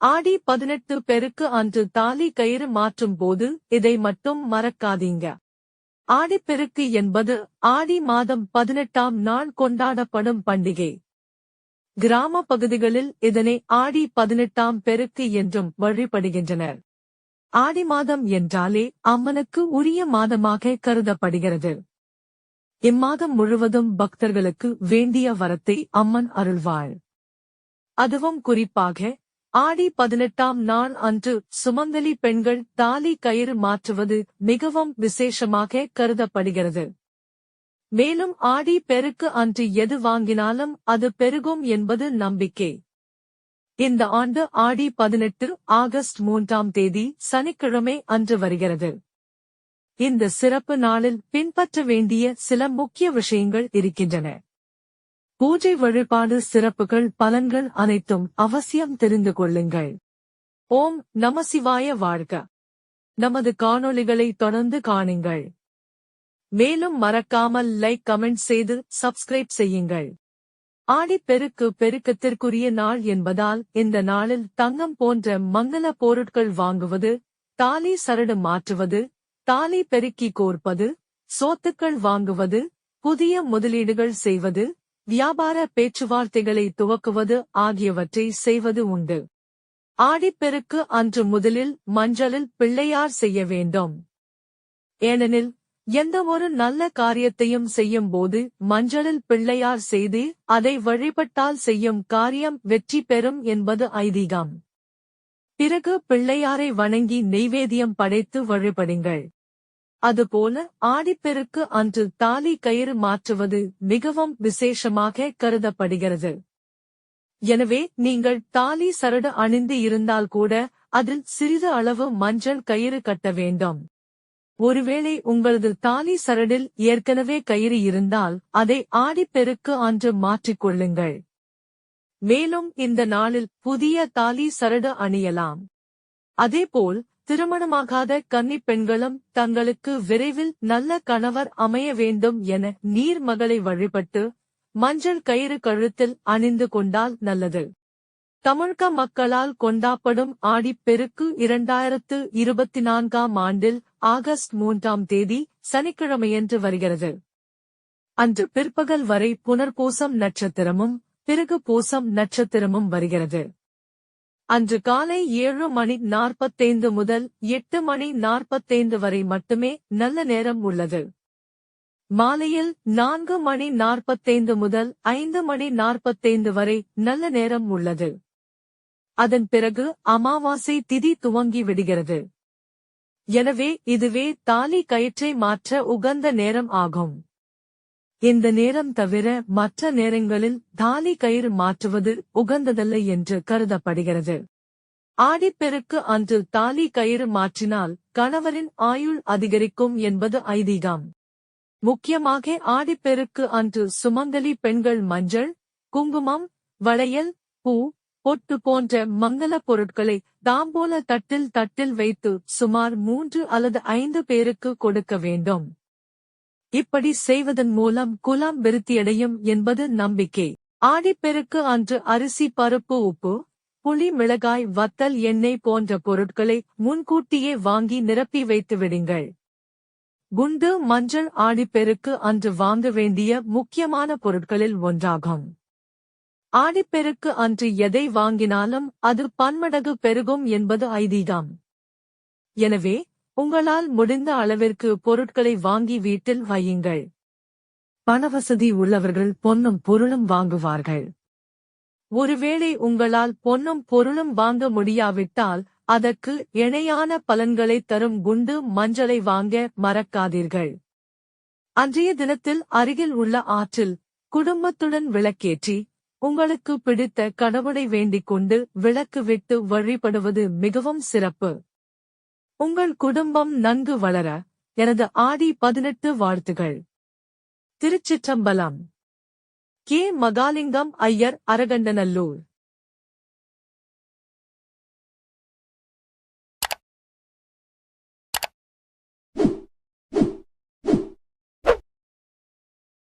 ஆடி பதினெட்டு பெருக்கு அன்று தாலி கயிறு மாற்றும் போது இதை மட்டும் மறக்காதீங்க. ஆடிப்பெருக்கு என்பது ஆடி மாதம் பதினெட்டாம் நாள் கொண்டாடப்படும் பண்டிகை. கிராம பகுதிகளில் இதனை ஆடி பதினெட்டாம் பெருக்கு என்றும் வழிபடுகின்றனர். ஆடி மாதம் என்றாலே அம்மனுக்கு உரிய மாதமாக கருதப்படுகிறது. இம்மாதம் முழுவதும் பக்தர்களுக்கு வேண்டிய வரத்தை அம்மன் அருள்வாள். அதுவும் குறிப்பாக ஆடி பதினெட்டாம் நாள் அன்று சுமங்கலி பெண்கள் தாலி கயிறு மாற்றுவது மிகவும் விசேஷமாக கருதப்படுகிறது. மேலும் ஆடி பெருக்கு அன்று எது வாங்கினாலும் அது பெருகும் என்பது நம்பிக்கை. இந்த ஆண்டு ஆடி பதினெட்டு ஆகஸ்ட் மூன்றாம் தேதி சனிக்கிழமை அன்று வருகிறது. இந்த சிறப்பு நாளில் பின்பற்ற வேண்டிய சில முக்கிய விஷயங்கள் இருக்கின்றன. பூஜை வழிபாடு சிறப்புகள் பலன்கள் அனைத்தும் அவசியம் தெரிந்து கொள்ளுங்கள். ஓம் நமசிவாய வாழ்க. நமது காணொளிகளை தொடர்ந்து காணுங்கள். மேலும் மறக்காமல் லைக் கமெண்ட் செய்து சப்ஸ்கிரைப் செய்யுங்கள். ஆடிப்பெருக்கு பெருக்கத்திற்குரிய நாள் என்பதால் இந்த நாளில் தங்கம் போன்ற மங்கள பொருட்கள் வாங்குவது தாலி சரடு மாற்றுவது தாலி பெருக்கி கோர்ப்பது சோத்துக்கள் வாங்குவது புதிய முதலீடுகள் செய்வது வியாபார பேச்சுவார்த்தைகளை துவக்குவது ஆகியவற்றை செய்வது உண்டு. ஆடிப்பெருக்கு அன்று முதலில் மஞ்சளில் பிள்ளையார் செய்ய வேண்டும். ஏனெனில் எந்த ஒரு நல்ல காரியத்தையும் செய்யும் போது மஞ்சளில் பிள்ளையார் செய்து அதை வழிபட்டால் செய்யும் காரியம் வெற்றி பெறும் என்பது ஐதீகம். பிறகு பிள்ளையாரை வணங்கி நெய்வேதியம் படைத்து வழிபடுங்கள். அதுபோல ஆடிப்பெருக்கு அன்று தாலி கயிறு மாற்றுவது மிகவும் விசேஷமாக கருதப்படுகிறது. எனவே நீங்கள் தாலி சரடு அணிந்து இருந்தால் கூட அதில் சிறிது அளவு மஞ்சள் கயிறு கட்ட வேண்டும். ஒருவேளை உங்களது தாலி சரடில் ஏற்கனவே கயிறு இருந்தால் அதை ஆடிப்பெருக்கு அன்று மாற்றிக்கொள்ளுங்கள். மேலும் இந்த நாளில் புதிய தாலி சரடு அணியலாம். அதேபோல் திருமணமாகாத கன்னி பெண்களும் தங்களுக்கு விரைவில் நல்ல கணவர் அமைய வேண்டும் என நீர் மகளை வழிபட்டு மஞ்சள் கயிறு கழுத்தில் அணிந்து கொண்டால் நல்லது. தமிழக மக்களால் கொண்டாப்படும் ஆடிப்பெருக்கு இரண்டாயிரத்து இருபத்தி நான்காம் ஆண்டில் ஆகஸ்ட் மூன்றாம் தேதி சனிக்கிழமையன்று வருகிறது. அன்று பிற்பகல் வரை புனர்பூசம் நட்சத்திரமும் பிறகு பூசம் நட்சத்திரமும் வருகிறது. அன்று காலை ஏழு மணி நாற்பத்தைந்து முதல் எட்டு மணி நாற்பத்தைந்து வரை மட்டுமே நல்ல நேரம் உள்ளது. மாலையில் நான்கு மணி நாற்பத்தைந்து முதல் ஐந்து மணி நாற்பத்தைந்து வரை நல்ல நேரம் உள்ளது. அதன் பிறகு அமாவாசை திதி துவங்கி விடுகிறது. எனவே இதுவே தாலி கயிற்றை மாற்ற உகந்த நேரம் ஆகும். இந்த நேரம் தவிர மற்ற நேரங்களில் தாலி கயிறு மாற்றுவது உகந்ததல்ல என்று கருதப்படுகிறது. ஆடிப்பெருக்கு அன்று தாலி கயிறு மாற்றினால் கணவரின் ஆயுள் அதிகரிக்கும் என்பது ஐதீகம். முக்கியமாக ஆடிப்பெருக்கு அன்று சுமங்கலி பெண்கள் மஞ்சள் குங்குமம் வளையல் பூ பொட்டு போன்ற மங்கள பொருட்களை தாம்போல தட்டில் தட்டில் வைத்து சுமார் மூன்று அல்லது ஐந்து பேருக்கு கொடுக்க வேண்டும். இப்படி செய்வதன் மூலம் குலம் விருத்தியடையும் என்பது நம்பிக்கை. ஆடிப்பெருக்கு அன்று அரிசி பருப்பு உப்பு புளி மிளகாய் வத்தல் எண்ணெய் போன்ற பொருட்களை முன்கூட்டியே வாங்கி நிரப்பி வைத்து விடுங்கள். குண்டு மஞ்சள் ஆடிப்பெருக்கு அன்று வாங்க வேண்டிய முக்கியமான பொருட்களில் ஒன்றாகும். ஆடிப்பெருக்கு அன்று எதை வாங்கினாலும் அது பன்மடகு பெருகும் என்பது ஐதீகம். எனவே உங்களால் முடிந்த அளவிற்கு பொருட்களை வாங்கி வீட்டில் வையுங்கள். பணவசதி உள்ளவர்கள் பொன்னும் பொருளும் வாங்குவார்கள். ஒருவேளை உங்களால் பொன்னும் பொருளும் வாங்க முடியாவிட்டால் அதற்கு இணையான பலன்களை தரும் குண்டு மஞ்சளை வாங்க மறக்காதீர்கள். அன்றைய தினத்தில் அருகில் உள்ள ஆற்றில் குடும்பத்துடன் விளக்கேற்றி உங்களுக்கு பிடித்த கடவுளை வேண்டிக் கொண்டு விளக்கு விட்டு வழிபடுவது மிகவும் சிறப்பு. உங்கள் குடும்பம் நன்கு வளர எனது ஆடி பதினெட்டு வாழ்த்துகள். திருச்சிற்றம்பலம். கே. மகாலிங்கம் ஐயர் அரகண்டநல்லூர்